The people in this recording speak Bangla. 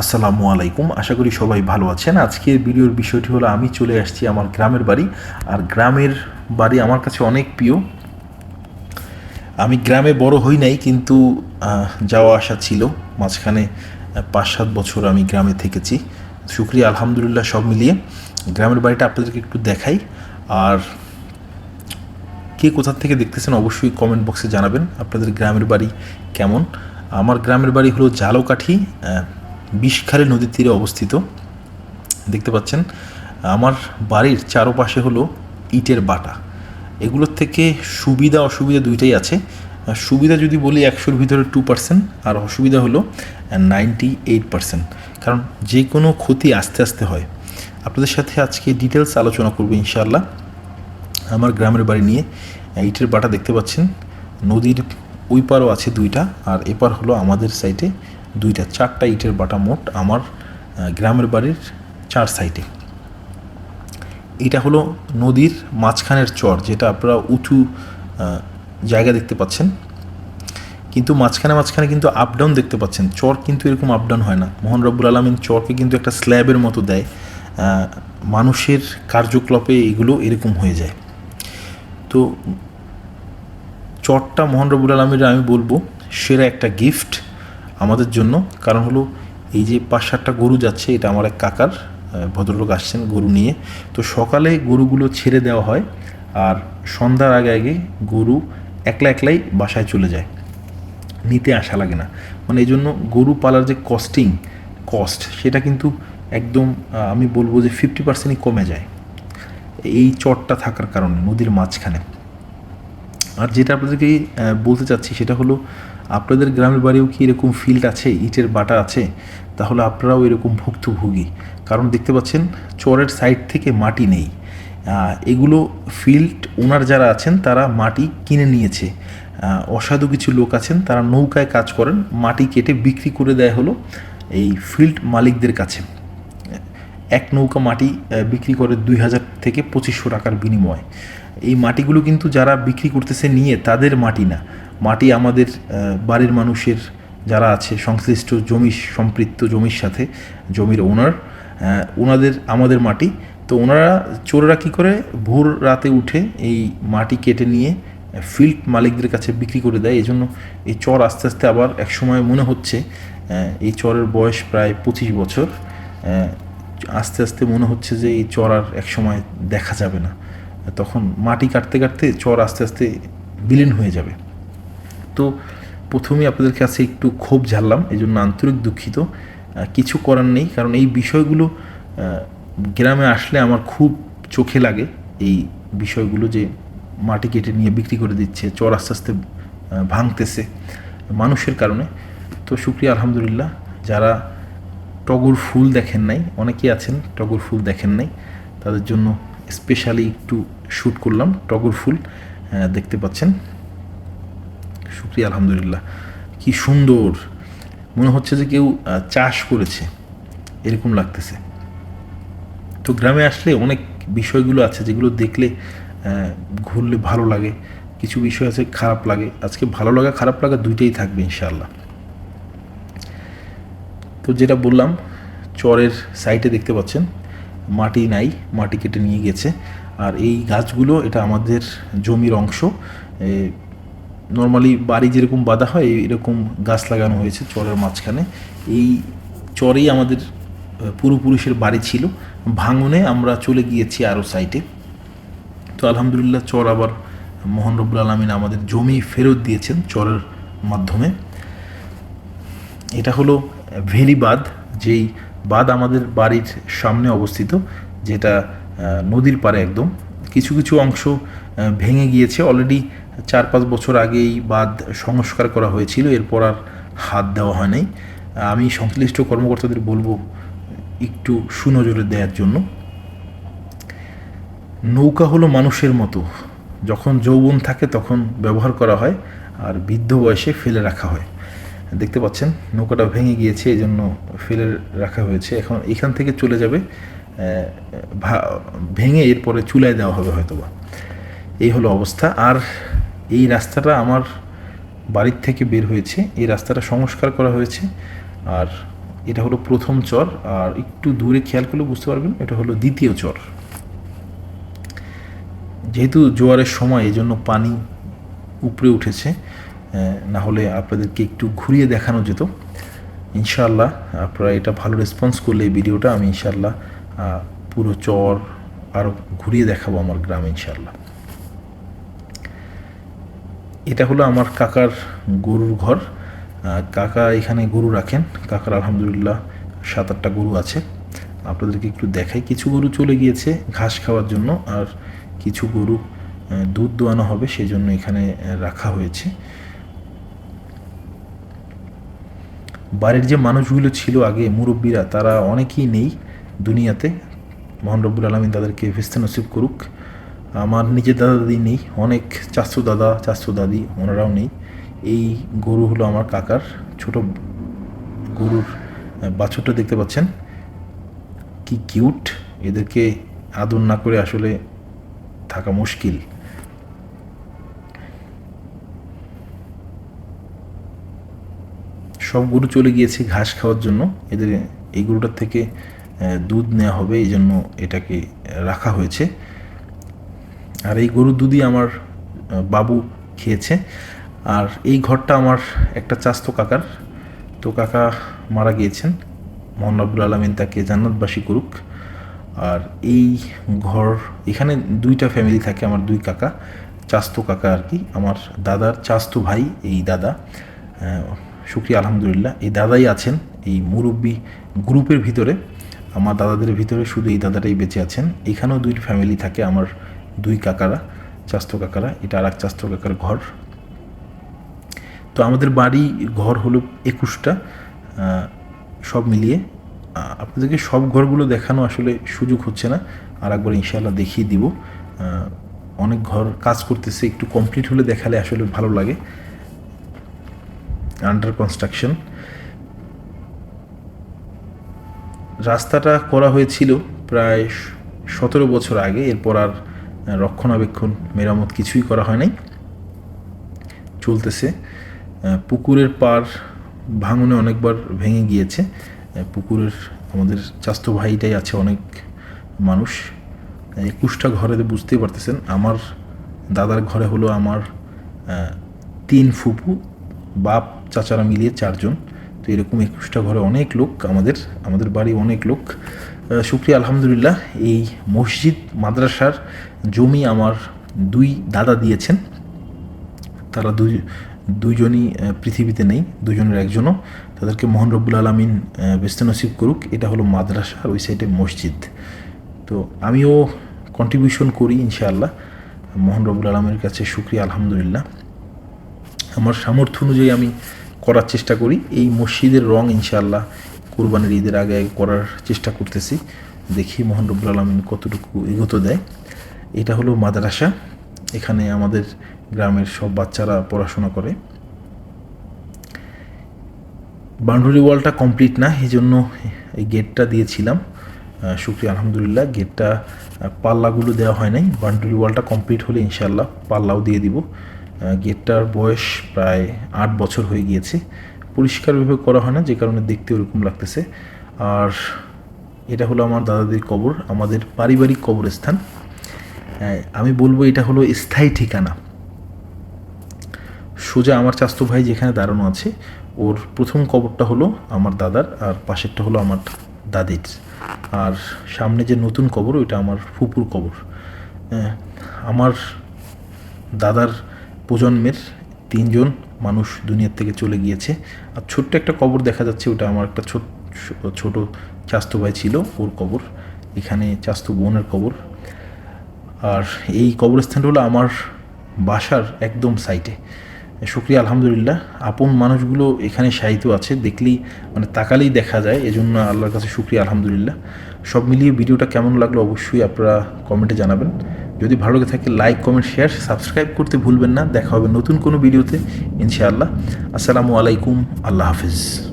আসসালামু আলাইকুম। আশা করি সবাই ভালো আছেন। আজকের ভিডিওর বিষয়টি হলো, আমি চলে আসছি আমার গ্রামের বাড়ি। আর গ্রামের বাড়ি আমার কাছে অনেক প্রিয়। আমি গ্রামে বড় হই নাই, কিন্তু যাওয়া আসা ছিল। মাঝখানে পাঁচ সাত বছর আমি গ্রামে থেকেছি। শুক্রিয়া, আলহামদুলিল্লাহ, সব মিলিয়ে। গ্রামের বাড়িটা আপনাদেরকে একটু দেখাই। আর কে কোথা থেকে দেখতেছেন অবশ্যই কমেন্ট বক্সে জানাবেন, আপনাদের গ্রামের বাড়ি কেমন? আমার গ্রামের বাড়ি হলো জালকাঠি বিষখালী নদীর তীরে অবস্থিত। দেখতে পাচ্ছেন, আমার বাড়ির চারপাশে হলো ইটের বাটা। এগুলোর থেকে সুবিধা, অসুবিধা দুইটাই আছে। সুবিধা যদি বলি একশোর ভিতরে টু পার্সেন্ট আর অসুবিধা হলো নাইনটি এইট পার্সেন্ট কারণ যে কোনো ক্ষতি আস্তে আস্তে হয়। আপনাদের সাথে আজকে ডিটেলস আলোচনা করব ইনশাআল্লাহ। আমার গ্রামের বাড়ি নিয়ে ইটের বাটা দেখতে পাচ্ছেন। নদীর ওই পারও আছে দুইটা, আর এপার হলো আমাদের সাইডে দুইটা, চারটা ইটের বাটা মোট আমার গ্রামের বাড়ির চার সাইডে। এটা হলো নদীর মাঝখানের চর, যেটা আপনারা উঁচু জায়গা দেখতে পাচ্ছেন। কিন্তু মাঝখানে মাঝখানে কিন্তু আপ ডাউন দেখতে পাচ্ছেন। চর কিন্তু এরকম আপ ডাউন হয় না। মোহন রব্বুল আলমিন চরকে কিন্তু একটা স্ল্যাবের মতো দেয়। মানুষের কার্যকলাপে এগুলো এরকম হয়ে যায়। তো চরটা মোহন রবুল আলমীর আমি বলব, সেরা একটা গিফট আমাদের জন্য। কারণ হলো এই যে পাঁচ সাতটা গরু যাচ্ছে, এটা আমার এক কাকার ভদ্রলোক আসছেন গরু নিয়ে। তো সকালে গরুগুলো ছেড়ে দেওয়া হয় আর সন্ধ্যার আগে আগে গরু একলা একলাই বাসায় চলে যায়। নিতে আসা লাগে না। মানে এই জন্য গরু পালার যে কস্টিং কস্ট সেটা কিন্তু একদম আমি বলব যে ফিফটি পার্সেন্টই কমে যায়। এই চটটা থাকার কারণে নদীর মাঝখানে। আর যেটা আপনাদেরকে বলতে চাচ্ছি সেটা হলো আপনাদের গ্রামের বাড়িও কি এরকম ফিল্ড আছে? ইটের বাটা আছে? তাহলে আপনারাও এরকম ভুক্তভোগী। কারণ দেখতে পাচ্ছেন, চরের সাইড থেকে মাটি নেই। এগুলো ফিল্ড ওনার যারা আছেন, তারা মাটি কিনে নিয়েছে। অসাধু কিছু লোক আছেন, তারা নৌকায় কাজ করেন, মাটি কেটে বিক্রি করে দেয় হলো এই ফিল্ড মালিকদের কাছে। এক নৌকা মাটি বিক্রি করে দুই হাজার থেকে পঁচিশশো টাকার বিনিময়। এই মাটিগুলো কিন্তু যারা বিক্রি করতেছে নিয়ে, তাদের মাটি না। মাটি আমাদের বাড়ির মানুষের যারা আছে, সংশ্লিষ্ট জমি, সম্পৃক্ত জমির সাথে, জমির ওনার ওনাদের আমাদের মাটি। তো ওনারা চোররা কী করে? ভোর রাতে উঠে এই মাটি কেটে নিয়ে, ফিল্ড মালিকদের কাছে বিক্রি করে দেয়। এই জন্য এই চর আস্তে আস্তে আবার এক সময় মনে হচ্ছে এই চরের বয়স প্রায় পঁচিশ বছর। আস্তে আস্তে মনে হচ্ছে যে এই চর আর এক সময় দেখা যাবে না। তখন মাটি কাটতে কাটতে চর আস্তে আস্তে বিলীন হয়ে যাবে। তো প্রথমেই আপনাদের কাছে একটু ক্ষোভ ঝাড়লাম, এই জন্য আন্তরিক দুঃখিত। কিছু করার নেই, কারণ এই বিষয়গুলো গ্রামে আসলে আমার খুব চোখে লাগে, এই বিষয়গুলো যে মাটি কেটে নিয়ে বিক্রি করে দিচ্ছে, চর আস্তে আস্তে ভাঙতেছে মানুষের কারণে। তো শুক্রিয়া, আলহামদুলিল্লাহ। যারা টগর ফুল দেখেন নাই, অনেকেই আছেন, টগর ফুল দেখেন নাই, তাদের জন্য স্পেশালি একটু শ্যুট করলাম টগর ফুল দেখতে পাচ্ছেন। শুক্রিয়া, আলহামদুলিল্লাহ। কি সুন্দর। মনে হচ্ছে যে কেউ চাষ করেছে। এরকম লাগতেছে। তো গ্রামে আসলে অনেক বিষয়গুলো আছে যেগুলো দেখলে ঘুরলে ভালো লাগে। কিছু বিষয় আছে খারাপ লাগে। আজকে ভালো লাগা, খারাপ লাগা দুইটাই থাকবে, ইনশাআল্লাহ। তো যেটা বললাম, চরের সাইডে দেখতে পাচ্ছেন, মাটি নাই, মাটি কেটে নিয়ে গেছে। আর এই গাছগুলো, এটা আমাদের জমির অংশ। নর্মালি বাড়ি যেরকম বাঁধা হয়, এরকম গাছ লাগানো হয়েছে চরের মাঝখানে। এই চরেই আমাদের পূর্বপুরুষের বাড়ি ছিল। ভাঙনে আমরা চলে গিয়েছি আরও সাইটে তো আলহামদুলিল্লাহ চর আবার মোহন রব্বুল আলমিন আমাদের জমি ফেরত দিয়েছেন চরের মাধ্যমে। এটা হলো ভেলি বাঁধ, যেই বাঁধ আমাদের বাড়ির সামনে অবস্থিত, যেটা নদীর পাড়ে একদম। কিছু কিছু অংশ ভেঙে গিয়েছে। অলরেডি চার পাঁচ বছর আগেই বাঁধ সংস্কার করা হয়েছিল, এরপর আর হাত দেওয়া হয় নাই। আমি সংশ্লিষ্ট কর্মকর্তাদের বলব, একটু সুনজরে দেওয়ার জন্য। নৌকা হলো মানুষের মতো। যখন যৌবন থাকে তখন ব্যবহার করা হয়, আর বৃদ্ধ বয়সে ফেলে রাখা হয়। দেখতে পাচ্ছেন, নৌকাটা ভেঙে গিয়েছে এই জন্য ফেলে রাখা হয়েছে। এখন এখান থেকে চলে যাবে ভেঙে এরপরে চুলায় দেওয়া হবে হয়তোবা। এই হলো অবস্থা। আর এই রাস্তাটা আমার বাড়ির থেকে বের হয়েছে। এই রাস্তাটা সংস্কার করা হয়েছে। আর এটা হলো প্রথম চর। আর একটু দূরে খেয়াল করলে বুঝতে পারবেন এটা হলো দ্বিতীয় চর। যেহেতু জোয়ারের সময় এই জন্য পানি উপরে উঠেছে না হলে আপনাদেরকে একটু ঘুরিয়ে দেখানো যেত। ইনশাআল্লাহ আপনারা এটা ভালো রেসপন্স করলে এই ভিডিওটা আমি ইনশাআল্লাহ আহ, পুরো চর আরও ঘুরিয়ে দেখাবো আমার গ্রাম ইনশাআল্লাহ। এটা হলো আমার কাকার গরুর ঘর। কাকা এখানে গরু রাখেন। কাকার আলহামদুলিল্লাহ সাত আটটা গরু আছে। আপনাদেরকে একটু দেখাই। কিছু গরু চলে গিয়েছে ঘাস খাওয়ার জন্য, আর কিছু গরু দুধ দোয়ানো হবে সেই জন্য এখানে রাখা হয়েছে। বাড়ির যে মানুষগুলো ছিল আগে মুরব্বীরা, তারা অনেকেই নেই দুনিয়াতে। মোহন রব্বুল আলমিন তাদেরকে ভেস্তে নসিব করুক। আমার নিজের দাদা দাদি নেই, অনেক চাচু দাদা, চাচু দাদি ওনারাও নেই। এই গরু হলো আমার কাকার ছোট গরুর বাছুরটা দেখতে পাচ্ছেন। কি কিউট, এদেরকে আদর না করে আসলে থাকা মুশকিল। সব গরু চলে গিয়েছে ঘাস খাওয়ার জন্য। এদের, এই গরুটার থেকে দুধ নেওয়া হবে এই জন্য এটাকে রাখা হয়েছে। আর এই গরুর দুধই আমার বাবু খেয়েছে। আর এই ঘরটা আমার একটা চাস্তো কাকার। তো কাকা মারা গিয়েছেন। মোহাম্মদ আব্দুল আলমিন তাকে জান্নাতবাসী করুক। আর এই ঘর, এখানে দুইটা ফ্যামিলি থাকে আমার দুই কাকা। চাস্ত কাকা আর কি, আমার দাদার চাস্তো ভাই, এই দাদা। শুক্রিয়া, আলহামদুলিল্লাহ। এই দাদাই আছেন এই মুরব্বী গ্রুপের ভিতরে। আমার দাদাদের ভিতরে শুধু এই দাদাটাই বেঁচে আছেন। এখানেও দুই ফ্যামিলি থাকে আমার দুই কাকারা, চাস্তো কাকারা, এটা আর এক চাস্ত কাকার ঘর। তো আমাদের বাড়ি ঘর হলো একুশটা সব মিলিয়ে আপনাদেরকে সব ঘরগুলো দেখানো আসলে সুযোগ হচ্ছে না আর একবার ইনশাআল্লাহ দেখিয়ে দিব। অনেক ঘর কাজ করতেছে, একটু কমপ্লিট হলে দেখালে আসলে ভালো লাগে। আন্ডার কনস্ট্রাকশন রাস্তাটা করা হয়েছিল প্রায় সতেরো বছর আগে, এরপর আর রক্ষণাবেক্ষণ, মেরামত কিছুই করা হয় নাই। চলতেছে। পুকুরের পার ভাঙনে অনেকবার ভেঙে গিয়েছে। পুকুরের আমাদের চাস্তো ভাইটাই আছে অনেক মানুষ। একুশটা ঘরে বুঝতেই পারতেছেন, আমার দাদার ঘরে হলো আমার তিন ফুপু, বাপ, চাচারা মিলিয়ে চারজন। তো এরকম একুশটা ঘরে অনেক লোক আমাদের আমাদের বাড়ি অনেক লোক। শুক্রিয়া, আলহামদুলিল্লাহ। এই মসজিদ, মাদ্রাসার জমি আমার দুই দাদা দিয়েছেন। তারা দুই, দুইজনই পৃথিবীতে নেই, দুজনের একজনও। তাদেরকে মোহন রব্বুল আলমিন বেস্তে নসিব করুক। এটা হলো মাদ্রাসা আর ওই সাইডে মসজিদ। তো আমিও কন্ট্রিবিউশন করি ইনশাআল্লাহ। মোহন রব্বুল আলমের কাছে শুক্রিয়া, আলহামদুলিল্লাহ। আমার সামর্থ্য অনুযায়ী আমি করার চেষ্টা করি। এই মসজিদের রং ইনশাআল্লাহ কোরবানির ঈদের আগে করার চেষ্টা করতেছি। দেখি মোহন রব্বুল আলমিন কতটুকু এগোতে দেয়। এটা হলো মাদ্রাসা। এখানে আমাদের গ্রামের সব বাচ্চারা পড়াশোনা করে। বাউন্ডারি ওয়ালটা কমপ্লিট না এই জন্য এই গেটটা দিয়েছিলাম। শুক্রিয়া, আলহামদুলিল্লাহ। গেটটা পাল্লাগুলো দেওয়া হয় নাই। বাউন্ডারি ওয়ালটা কমপ্লিট হলে ইনশাল্লাহ পাল্লাও দিয়ে দিব। গেটটার বয়স প্রায় আট বছর হয়ে গিয়েছে। পরিষ্কারভাবে করা হয় না যে কারণে দেখতে ওরকম লাগতেছে। আর এটা হলো আমার দাদাদের কবর আমাদের পারিবারিক কবরস্থান। হ্যাঁ, আমি বলব এটা হলো স্থায়ী ঠিকানা। সোজা আমার চাস্তু ভাই যেখানে দাঁড়ানো আছে ওর প্রথম কবরটা হলো আমার দাদার আর পাশেরটা হলো আমার দাদির। আর সামনে যে নতুন কবর ওইটা আমার ফুপুর কবর। হ্যাঁ, আমার দাদার প্রজন্মের তিনজন মানুষ দুনিয়ার থেকে চলে গিয়েছে। আর ছোট্ট একটা কবর দেখা যাচ্ছে, ওটা আমার একটা ছোট ছোট চাস্তু ভাই ছিল, ওর কবর। এখানে চাস্তু বোনের কবর। আর এই কবরস্থানটা হলো আমার বাসার একদম সাইটে শুক্রিয়া, আলহামদুলিল্লাহ। আপন মানুষগুলো এখানে সাহিত্য আছে, দেখলেই মানে তাকালেই দেখা যায়, এজন্য আল্লাহর কাছে শুক্রিয়া, আলহামদুলিল্লাহ। সব মিলিয়ে ভিডিওটা কেমন লাগল অবশ্যই আপনারা কমেন্টে জানাবেন। যদি ভালো লাগে থাকে লাইক কমেন্ট শেয়ার সাবস্ক্রাইব করতে ভুলবেন না। দেখা হবে নতুন কোনো ভিডিওতে ইনশাআল্লাহ। আসসালামু আলাইকুম। আল্লাহ হাফিজ।